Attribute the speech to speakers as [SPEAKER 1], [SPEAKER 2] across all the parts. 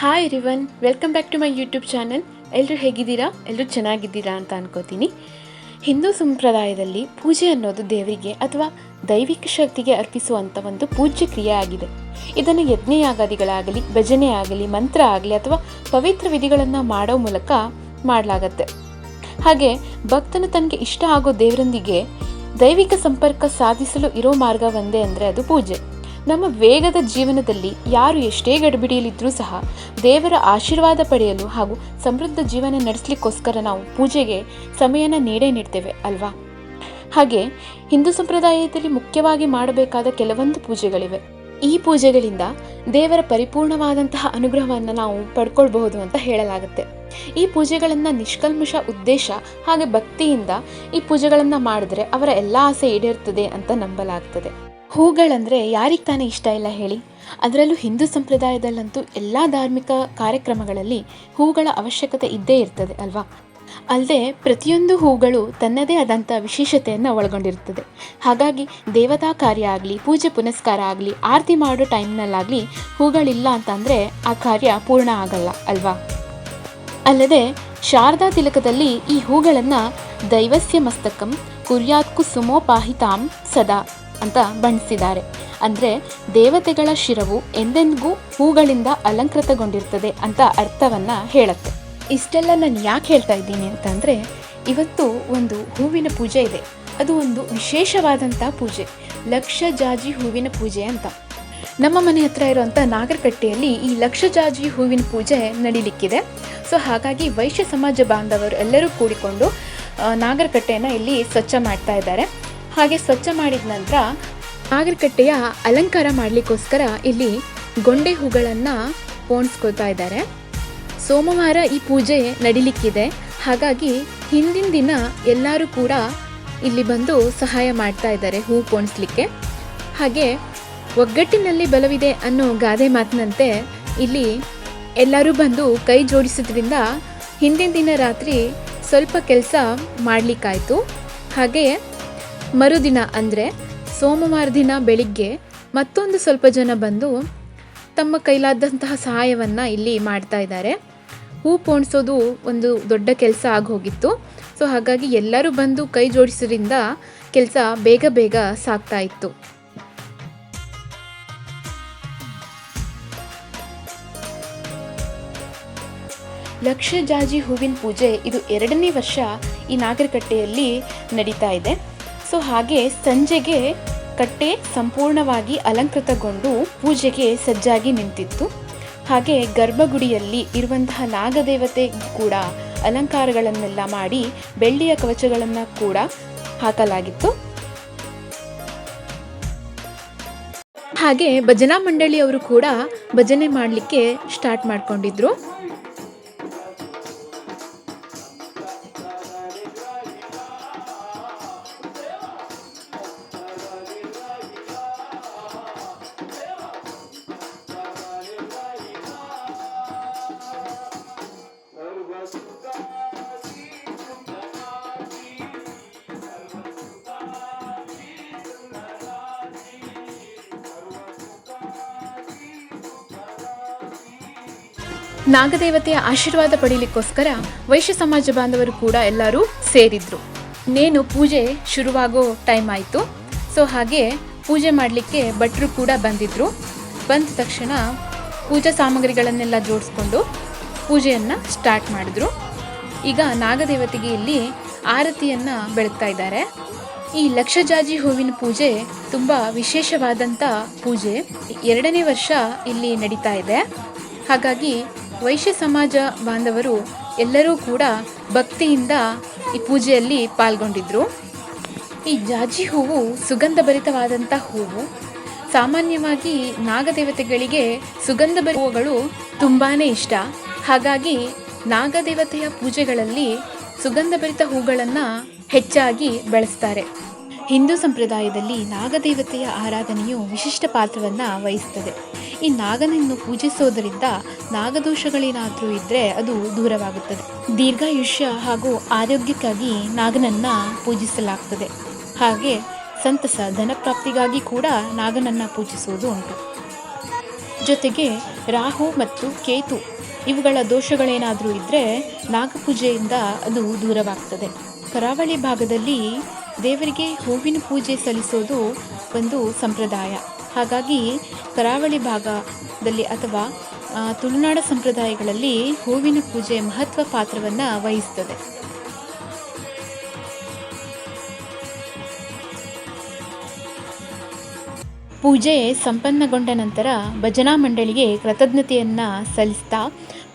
[SPEAKER 1] Hi ರಿವನ್ welcome back to my YouTube channel ಎಲ್ಲರೂ ಹೇಗಿದ್ದೀರಾ? ಎಲ್ಲರೂ ಚೆನ್ನಾಗಿದ್ದೀರಾ ಅಂತ ಅನ್ಕೋತೀನಿ. ಹಿಂದೂ ಸಂಪ್ರದಾಯದಲ್ಲಿ ಪೂಜೆ ಅನ್ನೋದು ದೇವರಿಗೆ ಅಥವಾ ದೈವಿಕ ಶಕ್ತಿಗೆ ಅರ್ಪಿಸುವಂಥ ಒಂದು ಪೂಜ್ಯ ಕ್ರಿಯೆ ಆಗಿದೆ. ಇದನ್ನು ಯಜ್ಞಯಾಗಾದಿಗಳಾಗಲಿ, ಭಜನೆ ಆಗಲಿ, ಮಂತ್ರ ಆಗಲಿ ಅಥವಾ ಪವಿತ್ರ ವಿಧಿಗಳನ್ನು ಮಾಡೋ ಮೂಲಕ ಮಾಡಲಾಗತ್ತೆ. ಹಾಗೆ ಭಕ್ತನು ತನಗೆ ಇಷ್ಟ ಆಗೋ ದೇವರೊಂದಿಗೆ ದೈವಿಕ ಸಂಪರ್ಕ ಸಾಧಿಸಲು ಇರೋ ಮಾರ್ಗ ಒಂದೇ ಅಂದರೆ ಅದು ಪೂಜೆ. ನಮ್ಮ ವೇಗದ ಜೀವನದಲ್ಲಿ ಯಾರು ಎಷ್ಟೇ ಗಡಿಬಿಡಿಯಲ್ಲಿದ್ದರೂ ಸಹ ದೇವರ ಆಶೀರ್ವಾದ ಪಡೆಯಲು ಹಾಗೂ ಸಮೃದ್ಧ ಜೀವನ ನಡೆಸಲಿಕ್ಕೋಸ್ಕರ ನಾವು ಪೂಜೆಗೆ ಸಮಯನ ನೀಡೇ ನೀಡ್ತೇವೆ, ಅಲ್ವಾ? ಹಾಗೆ ಹಿಂದೂ ಸಂಪ್ರದಾಯದಲ್ಲಿ ಮುಖ್ಯವಾಗಿ ಮಾಡಬೇಕಾದ ಕೆಲವೊಂದು ಪೂಜೆಗಳಿವೆ. ಈ ಪೂಜೆಗಳಿಂದ ದೇವರ ಪರಿಪೂರ್ಣವಾದಂತಹ ಅನುಗ್ರಹವನ್ನು ನಾವು ಪಡ್ಕೊಳ್ಬಹುದು ಅಂತ ಹೇಳಲಾಗುತ್ತೆ. ಈ ಪೂಜೆಗಳನ್ನು ನಿಷ್ಕಲ್ಮಷ ಉದ್ದೇಶ ಹಾಗೆ ಭಕ್ತಿಯಿಂದ ಈ ಪೂಜೆಗಳನ್ನು ಮಾಡಿದ್ರೆ ಅವರ ಎಲ್ಲ ಆಸೆ ಈಡೇರ್ತದೆ ಅಂತ ನಂಬಲಾಗ್ತದೆ. ಹೂಗಳಂದರೆ ಯಾರಿಗೆ ತಾನೇ ಇಷ್ಟ ಇಲ್ಲ ಹೇಳಿ. ಅದರಲ್ಲೂ ಹಿಂದೂ ಸಂಪ್ರದಾಯದಲ್ಲಂತೂ ಎಲ್ಲ ಧಾರ್ಮಿಕ ಕಾರ್ಯಕ್ರಮಗಳಲ್ಲಿ ಹೂಗಳ ಅವಶ್ಯಕತೆ ಇದ್ದೇ ಇರ್ತದೆ ಅಲ್ವಾ? ಅಲ್ಲದೆ ಪ್ರತಿಯೊಂದು ಹೂಗಳು ತನ್ನದೇ ಆದಂಥ ವಿಶೇಷತೆಯನ್ನು ಒಳಗೊಂಡಿರ್ತದೆ ಹಾಗಾಗಿ ದೇವತಾ ಕಾರ್ಯ ಆಗಲಿ, ಪೂಜೆ ಪುನಸ್ಕಾರ ಆಗಲಿ, ಆರತಿ ಮಾಡೋ ಟೈಮ್ನಲ್ಲಾಗಲಿ ಹೂಗಳಿಲ್ಲ ಅಂತಂದರೆ ಆ ಕಾರ್ಯ ಪೂರ್ಣ ಆಗಲ್ಲ ಅಲ್ವಾ? ಅಲ್ಲದೆ ಶಾರದಾ ತಿಲಕದಲ್ಲಿ ಈ ಹೂಗಳನ್ನು ದೈವಸ್ಯ ಮಸ್ತಕಂ ಕುರ್ಯಾತ್ಕು ಸುಮೋಪಾಹಿತಾಂ ಸದಾ. ಅಂತ ಬಣ್ಣಿಸಿದ್ದಾರೆ. ಅಂದರೆ ದೇವತೆಗಳ ಶಿರವು ಎಂದೆಂದಿಗೂ ಹೂಗಳಿಂದ ಅಲಂಕೃತಗೊಂಡಿರ್ತದೆ ಅಂತ ಅರ್ಥವನ್ನು ಹೇಳುತ್ತೆ. ಇಷ್ಟೆಲ್ಲ ನಾನು ಯಾಕೆ ಹೇಳ್ತಾ ಇದ್ದೀನಿ ಅಂತಂದರೆ, ಇವತ್ತು ಒಂದು ಹೂವಿನ ಪೂಜೆ ಇದೆ. ಅದು ಒಂದು ವಿಶೇಷವಾದಂಥ ಪೂಜೆ. ಲಕ್ಷ ಜಾಜಿ ಹೂವಿನ ಪೂಜೆ ಅಂತ. ನಮ್ಮ ಮನೆ ಹತ್ರ ಇರುವಂಥ ನಾಗರಕಟ್ಟೆಯಲ್ಲಿ ಈ ಲಕ್ಷ ಜಾಜಿ ಹೂವಿನ ಪೂಜೆ ನಡೀಲಿಕ್ಕಿದೆ. ಸೊ ಹಾಗಾಗಿ ವೈಶ್ಯ ಸಮಾಜ ಬಾಂಧವರು ಎಲ್ಲರೂ ಕೂಡಿಕೊಂಡು ನಾಗರಕಟ್ಟೆಯನ್ನು ಇಲ್ಲಿ ಸ್ವಚ್ಛ ಮಾಡ್ತಾ ಇದ್ದಾರೆ. ಹಾಗೆ ಸ್ವಚ್ಛ ಮಾಡಿದ ನಂತರ ನಾಗರಕಟ್ಟೆಯ ಅಲಂಕಾರ ಮಾಡಲಿಕ್ಕೋಸ್ಕರ ಇಲ್ಲಿ ಗೊಂಡೆ ಹೂಗಳನ್ನು ಪೋಣಿಸ್ಕೊಳ್ತಾ ಇದ್ದಾರೆ. ಸೋಮವಾರ ಈ ಪೂಜೆ ನಡಿಲಿಕ್ಕಿದೆ. ಹಾಗಾಗಿ ಹಿಂದಿನ ದಿನ ಎಲ್ಲರೂ ಕೂಡ ಇಲ್ಲಿ ಬಂದು ಸಹಾಯ ಮಾಡ್ತಾ ಇದ್ದಾರೆ ಹೂ ಪೋಣಿಸ್ಲಿಕ್ಕೆ. ಹಾಗೆ ಒಗ್ಗಟ್ಟಿನಲ್ಲಿ ಬಲವಿದೆ ಅನ್ನೋ ಗಾದೆ ಮಾತಿನಂತೆ ಇಲ್ಲಿ ಎಲ್ಲರೂ ಬಂದು ಕೈ ಜೋಡಿಸೋದ್ರಿಂದ ಹಿಂದಿನ ದಿನ ರಾತ್ರಿ ಸ್ವಲ್ಪ ಕೆಲಸ ಮಾಡಲಿಕ್ಕಾಯಿತು. ಹಾಗೆ ಮರುದಿನ ಅಂದರೆ ಸೋಮವಾರ ದಿನ ಬೆಳಿಗ್ಗೆ ಮತ್ತೊಂದು ಸ್ವಲ್ಪ ಜನ ಬಂದು ತಮ್ಮ ಕೈಲಾದಂತಹ ಸಹಾಯವನ್ನು ಇಲ್ಲಿ ಮಾಡ್ತಾ ಇದ್ದಾರೆ. ಹೂ ಪೋಣಿಸೋದು ಒಂದು ದೊಡ್ಡ ಕೆಲಸ ಆಗೋಗಿತ್ತು. ಸೊ ಹಾಗಾಗಿ ಎಲ್ಲರೂ ಬಂದು ಕೈ ಜೋಡಿಸೋದ್ರಿಂದ ಕೆಲಸ ಬೇಗ ಬೇಗ ಸಾಗ್ತಾ ಇತ್ತು. ಲಕ್ಷ ಜಾಜಿ ಹೂವಿನ ಪೂಜೆ ಇದು ಎರಡನೇ ವರ್ಷ ಈ ನಾಗರಕಟ್ಟೆಯಲ್ಲಿ ನಡೀತಾ ಇದೆ. ಸೊ ಹಾಗೆ ಸಂಜೆಗೆ ಕಟ್ಟೆ ಸಂಪೂರ್ಣವಾಗಿ ಅಲಂಕೃತಗೊಂಡು ಪೂಜೆಗೆ ಸಜ್ಜಾಗಿ ನಿಂತಿತ್ತು. ಹಾಗೆ ಗರ್ಭಗುಡಿಯಲ್ಲಿ ಇರುವಂತಹ ನಾಗದೇವತೆ ಕೂಡ ಅಲಂಕಾರಗಳನ್ನೆಲ್ಲ ಮಾಡಿ ಬೆಳ್ಳಿಯ ಕವಚಗಳನ್ನು ಕೂಡ ಹಾಕಲಾಗಿತ್ತು. ಹಾಗೆ ಭಜನಾ ಮಂಡಳಿಯವರು ಕೂಡ ಭಜನೆ ಮಾಡಲಿಕ್ಕೆ ಸ್ಟಾರ್ಟ್ ಮಾಡ್ಕೊಂಡಿದ್ರು. ನಾಗದೇವತೆಯ ಆಶೀರ್ವಾದ ಪಡೀಲಿಕ್ಕೋಸ್ಕರ ವೈಶ್ಯ ಸಮಾಜ ಬಾಂಧವರು ಕೂಡ ಎಲ್ಲರೂ ಸೇರಿದ್ರು. ನೇನು ಪೂಜೆ ಶುರುವಾಗೋ ಟೈಮ್ ಆಯಿತು. ಸೊ ಹಾಗೆ ಪೂಜೆ ಮಾಡಲಿಕ್ಕೆ ಭಟ್ರು ಕೂಡ ಬಂದಿದ್ದರು ಬಂದ ತಕ್ಷಣ ಪೂಜಾ ಸಾಮಗ್ರಿಗಳನ್ನೆಲ್ಲ ಜೋಡಿಸ್ಕೊಂಡು ಪೂಜೆಯನ್ನು ಸ್ಟಾರ್ಟ್ ಮಾಡಿದ್ರು. ಈಗ ನಾಗದೇವತೆಗೆ ಇಲ್ಲಿ ಆರತಿಯನ್ನು ಬೆಳಗ್ತಾ ಇದ್ದಾರೆ. ಈ ಲಕ್ಷಜಾಜಿ ಹೂವಿನ ಪೂಜೆ ತುಂಬ ವಿಶೇಷವಾದಂಥ ಪೂಜೆ. ಎರಡನೇ ವರ್ಷ ಇಲ್ಲಿ ನಡೀತಾ ಇದೆ. ಹಾಗಾಗಿ ವೈಶ್ಯ ಸಮಾಜ ಬಾಂಧವರು ಎಲ್ಲರೂ ಕೂಡ ಭಕ್ತಿಯಿಂದ ಈ ಪೂಜೆಯಲ್ಲಿ ಪಾಲ್ಗೊಂಡಿದ್ರು. ಈ ಜಾಜಿ ಹೂವು ಸುಗಂಧಭರಿತವಾದಂಥ ಹೂವು. ಸಾಮಾನ್ಯವಾಗಿ ನಾಗದೇವತೆಗಳಿಗೆ ಸುಗಂಧ ಭರಿ ಹೂವುಗಳು ತುಂಬಾ ಇಷ್ಟ. ಹಾಗಾಗಿ ನಾಗದೇವತೆಯ ಪೂಜೆಗಳಲ್ಲಿ ಸುಗಂಧಭರಿತ ಹೂಗಳನ್ನು ಹೆಚ್ಚಾಗಿ ಬಳಸ್ತಾರೆ. ಹಿಂದೂ ಸಂಪ್ರದಾಯದಲ್ಲಿ ನಾಗದೇವತೆಯ ಆರಾಧನೆಯು ವಿಶಿಷ್ಟ ಪಾತ್ರವನ್ನು ವಹಿಸ್ತದೆ. ಈ ನಾಗನನ್ನು ಪೂಜಿಸೋದರಿಂದ ನಾಗದೋಷಗಳೇನಾದರೂ ಇದ್ದರೆ ಅದು ದೂರವಾಗುತ್ತದೆ. ದೀರ್ಘಾಯುಷ್ಯ ಹಾಗೂ ಆರೋಗ್ಯಕ್ಕಾಗಿ ನಾಗನನ್ನು ಪೂಜಿಸಲಾಗ್ತದೆ. ಹಾಗೆ ಸಂತಸ, ಧನಪ್ರಾಪ್ತಿಗಾಗಿ ಕೂಡ ನಾಗನನ್ನು ಪೂಜಿಸುವುದು ಉಂಟು. ಜೊತೆಗೆ ರಾಹು ಮತ್ತು ಕೇತು ಇವುಗಳ ದೋಷಗಳೇನಾದರೂ ಇದ್ದರೆ ನಾಗಪೂಜೆಯಿಂದ ಅದು ದೂರವಾಗ್ತದೆ. ಕರಾವಳಿ ಭಾಗದಲ್ಲಿ ದೇವರಿಗೆ ಹೂವಿನ ಪೂಜೆ ಸಲ್ಲಿಸೋದು ಒಂದು ಸಂಪ್ರದಾಯ. ಹಾಗಾಗಿ ಕರಾವಳಿ ಭಾಗದಲ್ಲಿ ಅಥವಾ ತುಳುನಾಡ ಸಂಪ್ರದಾಯಗಳಲ್ಲಿ ಹೂವಿನ ಪೂಜೆ ಮಹತ್ವ ಪಾತ್ರವನ್ನು ವಹಿಸ್ತದೆ. ಪೂಜೆ ಸಂಪನ್ನಗೊಂಡ ನಂತರ ಭಜನಾ ಮಂಡಳಿಗೆ ಕೃತಜ್ಞತೆಯನ್ನು ಸಲ್ಲಿಸ್ತಾ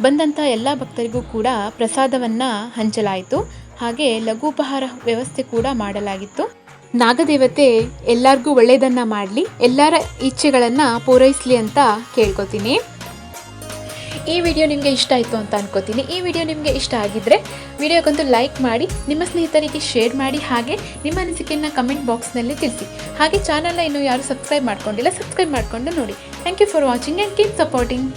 [SPEAKER 1] ಬಂದಂಥ ಎಲ್ಲ ಭಕ್ತರಿಗೂ ಕೂಡ ಪ್ರಸಾದವನ್ನು ಹಂಚಲಾಯಿತು. ಹಾಗೆ ಲಘುಪಹಾರ ವ್ಯವಸ್ಥೆ ಕೂಡ ಮಾಡಲಾಗಿತ್ತು. ನಾಗದೇವತೆ ಎಲ್ಲರಿಗೂ ಒಳ್ಳೆಯದನ್ನು ಮಾಡಲಿ, ಎಲ್ಲರ ಇಚ್ಛೆಗಳನ್ನು ಪೂರೈಸಲಿ ಅಂತ ಕೇಳ್ಕೊತೀನಿ. ಈ ವಿಡಿಯೋ ನಿಮಗೆ ಇಷ್ಟ ಆಯಿತು ಅಂತ ಅನ್ಕೋತೀನಿ. ಈ ವಿಡಿಯೋ ನಿಮಗೆ ಇಷ್ಟ ಆಗಿದ್ದರೆ ವಿಡಿಯೋಗೊಂದು ಲೈಕ್ ಮಾಡಿ, ನಿಮ್ಮ ಸ್ನೇಹಿತರಿಗೆ ಶೇರ್ ಮಾಡಿ, ಹಾಗೆ ನಿಮ್ಮ ಅನಿಸಿಕೆಯನ್ನು ಕಮೆಂಟ್ ಬಾಕ್ಸ್ನಲ್ಲಿ ತಿಳಿಸಿ. ಹಾಗೆ ಚಾನಲ್ನ ಇನ್ನೂ ಯಾರು ಸಬ್ಸ್ಕ್ರೈಬ್ ಮಾಡ್ಕೊಂಡಿಲ್ಲ, ಸಬ್ಸ್ಕ್ರೈಬ್ ಮಾಡಿಕೊಂಡು ನೋಡಿ. Thank you for watching and keep supporting